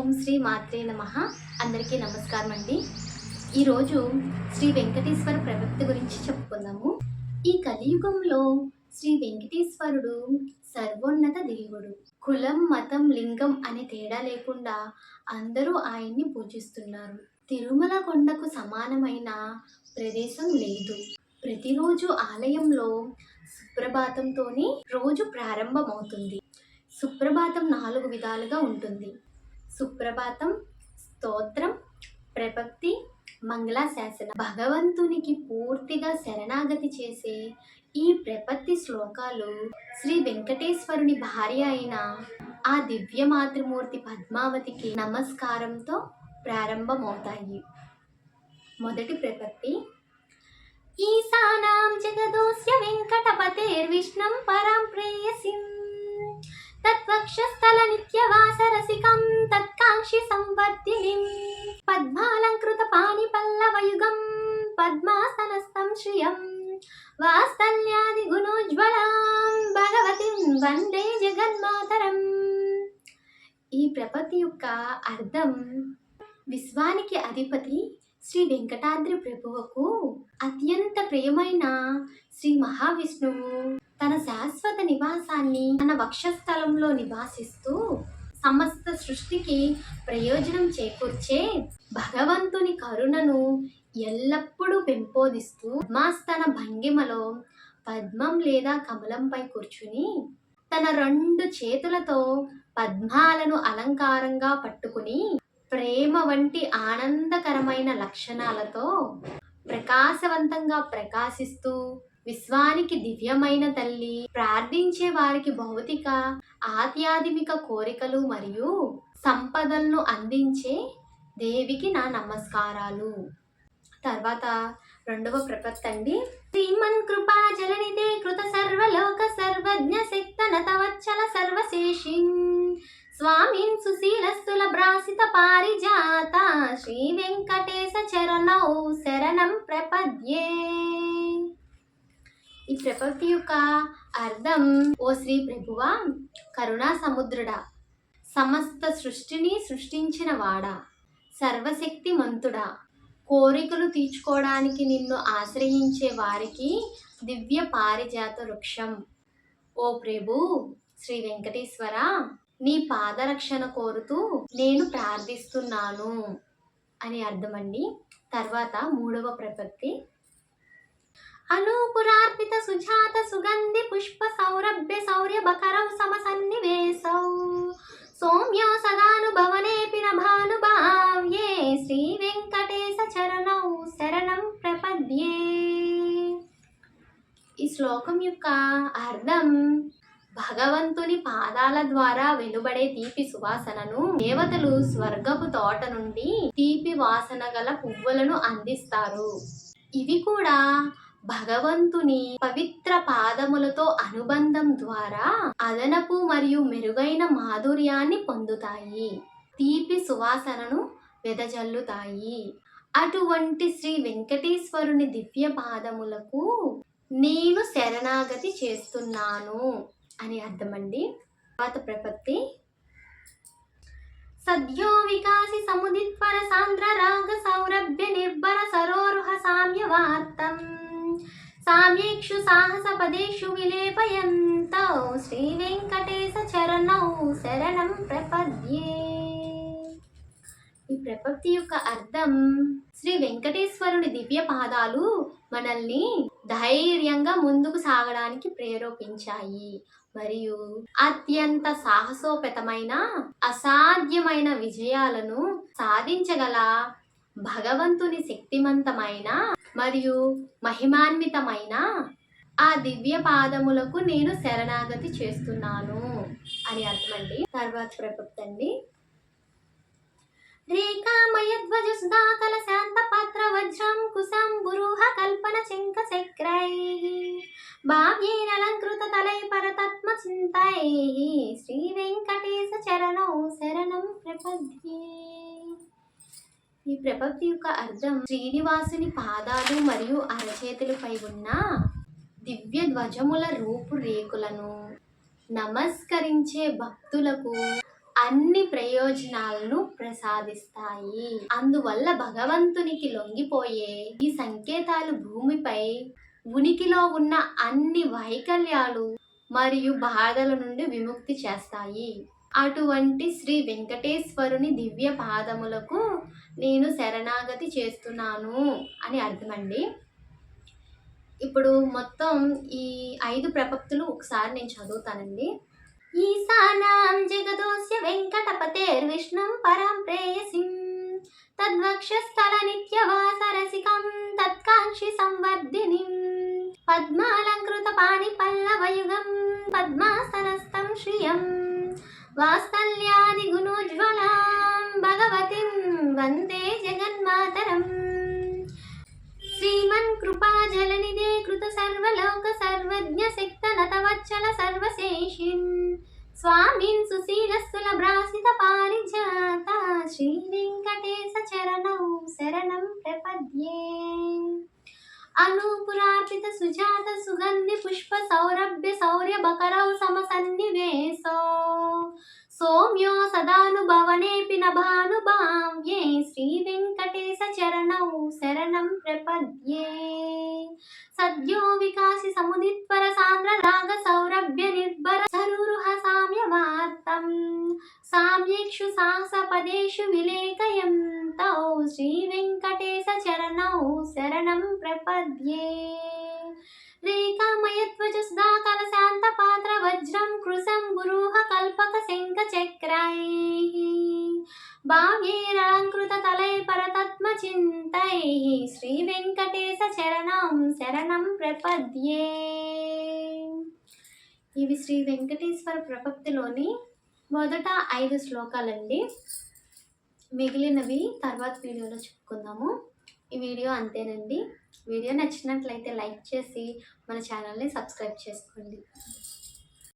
ఓం శ్రీ మాత్రే నమ. అందరికీ నమస్కారం అండి ఈరోజు శ్రీ వెంకటేశ్వర ప్రవక్త గురించి చెప్పుకుందాము. ఈ కలియుగంలో శ్రీ వెంకటేశ్వరుడు సర్వోన్నత దేవుడు. కులం మతం లింగం అనే తేడా లేకుండా అందరూ ఆయన్ని పూజిస్తున్నారు. తిరుమల కొండకు సమానమైన ప్రదేశం లేదు. ప్రతిరోజు ఆలయంలో సుప్రభాతంతోనే రోజు ప్రారంభమవుతుంది. సుప్రభాతం నాలుగు విధాలుగా ఉంటుంది. సుప్రభాతం స్తోత్రం ప్రపక్తి మంగళాశాసనం భగవంతునికి పూర్తిగా శరణాగతి చేసే ఈ ప్రపత్తి శ్లోకాలు శ్రీ వెంకటేశ్వరుని భార్య అయిన ఆ దివ్య మాతృమూర్తి పద్మావతికి నమస్కారంతో ప్రారంభమవుతాయి. మొదటి ప్రపత్తి. ఈశానాం జగదోస్య వెంకటపతేర్విష్ణం పరాం ప్రేయసిం. తత్వక్షస్థల నిత్యవాసరసికం తత్కాంక్షి సంవర్ధినిం పద్మాలంకృత పాణి పల్లవయుగం పద్మాసనస్థం శ్రియం వాత్సల్యాది గుణోజ్వలాం భగవతిం వందే జగన్మాతరం ఈ ప్రపతి యొక్క అర్థం విశ్వానికి అధిపతి శ్రీ వెంకటాద్రి ప్రభువుకు అత్యంత ప్రియమైన శ్రీ మహావిష్ణువు. తన శాశ్వత నివాసాన్ని తన వక్షస్థలంలో నివాసిస్తూ సమస్త సృష్టికి ప్రయోజనం చేకూర్చే భగవంతుని కరుణను ఎల్లప్పుడూ పెంపొందిస్తూ పద్మాస్తన భంగిమలో పద్మం లేదా కమలంపై కూర్చుని తన రెండు చేతులతో పద్మాలను అలంకారంగా పట్టుకుని ప్రేమ వంటి ఆనందకరమైన లక్షణాలతో ప్రకాశవంతంగా ప్రకాశిస్తూ విశ్వానికి దివ్యమైన తల్లి. ప్రార్థించే వారికి భౌతిక ఆధ్యాత్మిక కోరికలు మరియు సంపదలను అందించే దేవికి నా నమస్కారాలు. తర్వాత రెండవ ప్రపత్తి అండి. శ్రీమన్ కృపా జలనిదే కృత సర్వలోక సర్వజ్ఞ శక్తన తవచ్చల సర్వశేషిం స్వామిన్ సుశీలస్తుల భ్రాసిత పారిజాత. శ్రీ వెంకటేశ చరణౌ శరణం ప్రపద్యే. ఈ ప్రపత్తి యొక్క అర్థం ఓ శ్రీ ప్రభువా కరుణా సముద్రుడా. సమస్త సృష్టిని సృష్టించిన వాడా. సర్వశక్తి మంతుడా. కోరికలు తీర్చుకోవడానికి నిన్ను ఆశ్రయించే వారికి దివ్య పారిజాత వృక్షం. ఓ ప్రభు శ్రీ వెంకటేశ్వర నీ పాదరక్షణ కోరుతూ నేను ప్రార్థిస్తున్నాను. అని అర్థమండి. తర్వాత మూడవ ప్రపత్తి. అనూపురార్పిత సుజాత సుగంధి పుష్ప సౌరభ్య శౌర్య బకరౌ సమసన్నివేశౌ సౌమ్య సదానుభవనేపి నభానుభావ్యే శ్రీ వెంకటేశ చరణౌ శరణం ప్రపద్యే. ఈ శ్లోకం యొక్క అర్థం భగవంతుని పాదాల ద్వారా వెలువడే తీపి సువాసనను దేవతలు స్వర్గపు తోట నుండి తీపి వాసన గల పువ్వులను అందిస్తారు. ఇవి కూడా భగవంతుని పవిత్ర పాదములతో అనుబంధం ద్వారా అదనపు మరియు మెరుగైన మాధుర్యాన్ని పొందుతాయి. తీపి సువాసనను వెదజల్లుతాయి. అటువంటి శ్రీ వెంకటేశ్వరుని దివ్య పాదములకు నేను శరణాగతి చేస్తున్నాను అని అర్థమండి. తర్వాత ప్రపత్తి. సద్యో వికాసి సముదిత్వర సాంద్ర రాగ సౌరభ్య నిర్భర సరోరుహ సామ్య వార్త సాహస పదేషు విలేపయంతౌ. శ్రీ వెంకటేశ చరణౌ శరణం ప్రపద్యే. ఈ ప్రపత్తి యొక్క అర్థం శ్రీ వెంకటేశ్వరుని దివ్య పాదాలు మనల్ని ధైర్యంగా ముందుకు సాగడానికి ప్రేరేపించాయి. మరియు అత్యంత సాహసోపేతమైన అసాధ్యమైన విజయాలను సాధించగల భగవంతుని శక్తిమంతమైన మరియు మహిమాన్వితమైన ఆ దివ్య పాదములకు నేను శరణాగతి చేస్తున్నాను అని అర్థమండి. తర్వాత ప్రపత్తి అండి రేఖామయ ధ్వజ సుధాకల శాంత పాత్ర వజ్రం కుశం గురుహ కల్పన శంఖ చక్రై భావ్యేన అలంకృత తలై పరతత్మ చింతై. శ్రీ వెంకటేశ చరణం శరణం ప్రపద్యే. ఈ ప్రపత్తి యొక్క అర్థం శ్రీనివాసుని పాదాలు మరియు అరచేతులపై ఉన్న దివ్య ధ్వజముల రూపురేకులను నమస్కరించే భక్తులకు అన్ని ప్రయోజనాలను ప్రసాదిస్తాయి. అందువల్ల భగవంతునికి లొంగిపోయే ఈ సంకేతాలు భూమిపై ఉనికిలో ఉన్న అన్ని వైకల్యాలు మరియు బాధల నుండి విముక్తి చేస్తాయి. అటువంటి శ్రీ వెంకటేశ్వరుని దివ్య పాదములకు నేను శరణాగతి చేస్తున్నాను అని అర్థమండి. ఇప్పుడు మొత్తం ఈ ఐదు ప్రపక్తులు ఒకసారి నేను చదువుతానండి. ఈశానాం జగదోస్య వెంకటపతేర్విష్ణుం పరం ప్రేయసిం తద్వక్షస్థల నిత్యవాసరసికం తత్కాంక్షి సంవర్ధినిం పద్మాలంకృత పాణి పల్లవయుగం పద్మాసనస్తం శ్రియం. వాత్సల్యాది గుణోజ్వలాం భగవతిం వందే జగన్మాతరం. శ్రీమన్ కృపా జలనిదే కృత సర్వలోక సర్వజ్ఞ శక్త నతవచ్చల సర్వశేషిన్. స్వామిన్ సుశీలస్థుల భ్రాసిత పారిజాత. శ్రీ వెంకటేశ చరణం శరణం ప్రపద్యే. అనూపురార్పిత సుజాత సుగంధి పుష్ప సౌరభ్య శౌర్య బకరౌ సమసన్నివేశో సోమ్యో సదానుభవనేపి నభానుభావ్యే శ్రీ వెంకటేశ చరణౌ శరణం ప్రపద్యే. సద్యో వికాసి సముదిత్వర సాంద్ర రాగ సౌరభ్య నిర్భర సరురుహ సామ్యవార్తం. సామ్యేక్షు సాహస పదేషు విలేకయంతౌ. శ్రీ వెంకటేశ శరణం ప్రపద్యే. రేఖామయధ్వజ సుధాకర శాంత పాత్ర వజ్రం కృశం గురూహ కల్పక శంఖ చక్రై భావ్యేరాంకృత కలై పరతత్మ చింతై శ్రీ వెంకటేశ చరణం శరణం ప్రపద్యే. ఇవి శ్రీ వెంకటేశ్వర ప్రపత్తిలోని మొదట ఐదు శ్లోకాలండి. మిగిలినవి తర్వాత వీడియోలో చెప్పుకుందాము. ఈ వీడియో అంతేనండి. వీడియో నచ్చినట్లయితే లైక్ చేసి మన ఛానల్ని సబ్స్క్రైబ్ చేసుకోండి.